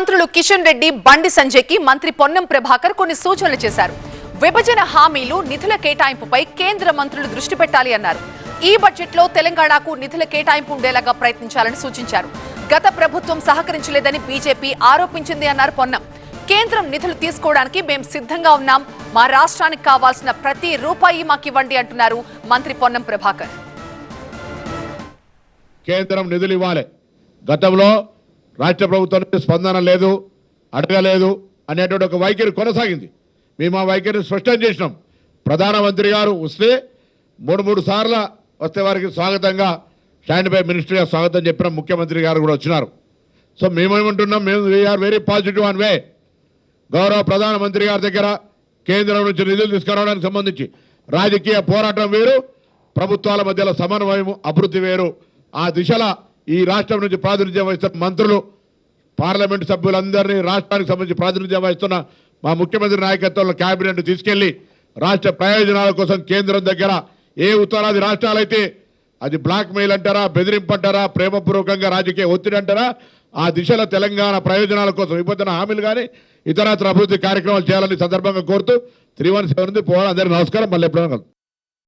మంత్రులు కిషన్ రెడ్డి బండి సంజయ్కి మంత్రి పొన్నం ప్రభాకర్ కొన్ని సూచనలు చేశారు. విభజన హామీలు నిధుల కేటాయింపుపై కేంద్ర మంత్రులు దృష్టి పెట్టాలి అన్నారు. ఈ బడ్జెట్లో తెలంగాణకు నిధుల కేటాయింపు ఉండేలాగా ప్రయత్నించాలని సూచించారు. గత ప్రభుత్వం సహకరించలేదని బీజేపీ ఆరోపించింది అన్నారు పొన్నం. కేంద్రం నిధులు తీసుకోవడానికి మేం సిద్ధంగా ఉన్నాం. మా రాష్ట్రానికి కావాల్సిన ప్రతి రూపాయి మాకివ్వండి అంటున్నారు మంత్రి పొన్నం ప్రభాకర్. కేంద్రం నిధులు ఇవ్వాలి. గతంలో రాష్ట్ర ప్రభుత్వం స్పందన లేదు అడగలేదు అనేటువంటి ఒక వైఖరి కొనసాగింది. మేము ఆ వైఖరిని స్పష్టం చేసినాం. ప్రధానమంత్రి గారు వస్తే మూడు మూడు సార్ల వస్తే వారికి స్వాగతంగా స్టాండ్ బై మినిస్టర్గా స్వాగతం చెప్పిన ముఖ్యమంత్రి గారు కూడా వచ్చినారు. సో మేమేమంటున్నాం? మేము we are very positive on way గౌరవ ప్రధానమంత్రి గారి దగ్గర కేంద్రం నుంచి నిధులు తీసుకురావడానికి సంబంధించి రాజకీయ పోరాటం వేరు ప్రభుత్వాల మధ్యలో సమన్వయం అభివృద్ధి వేరు. ఆ దిశలో ఈ రాష్ట్రం నుంచి ప్రాతినిధ్యం వహిస్తున్న మంత్రులు పార్లమెంటు సభ్యులందరినీ రాష్ట్రానికి సంబంధించి ప్రాతినిధ్యం వహిస్తున్న మా ముఖ్యమంత్రి నాయకత్వంలో కేబినెట్ తీసుకెళ్ళి రాష్ట్ర ప్రయోజనాల కోసం కేంద్రం దగ్గర ఏ ఉత్తరాది రాష్ట్రాలైతే అది బ్లాక్ మెయిల్ అంటారా బెదిరింపు అంటారా ప్రేమపూర్వకంగా రాజకీయ ఒత్తిడి అంటారా ఆ దిశలో తెలంగాణ ప్రయోజనాల కోసం విభజన హామీలు కానీ ఇతరత్ర అభివృద్ధి కార్యక్రమాలు చేయాలని సందర్భంగా కోరుతూ త్రీ వన్ సెవెన్ పోవాలి. అందరికీ నమస్కారం. మళ్ళీ ఎప్పుడైనా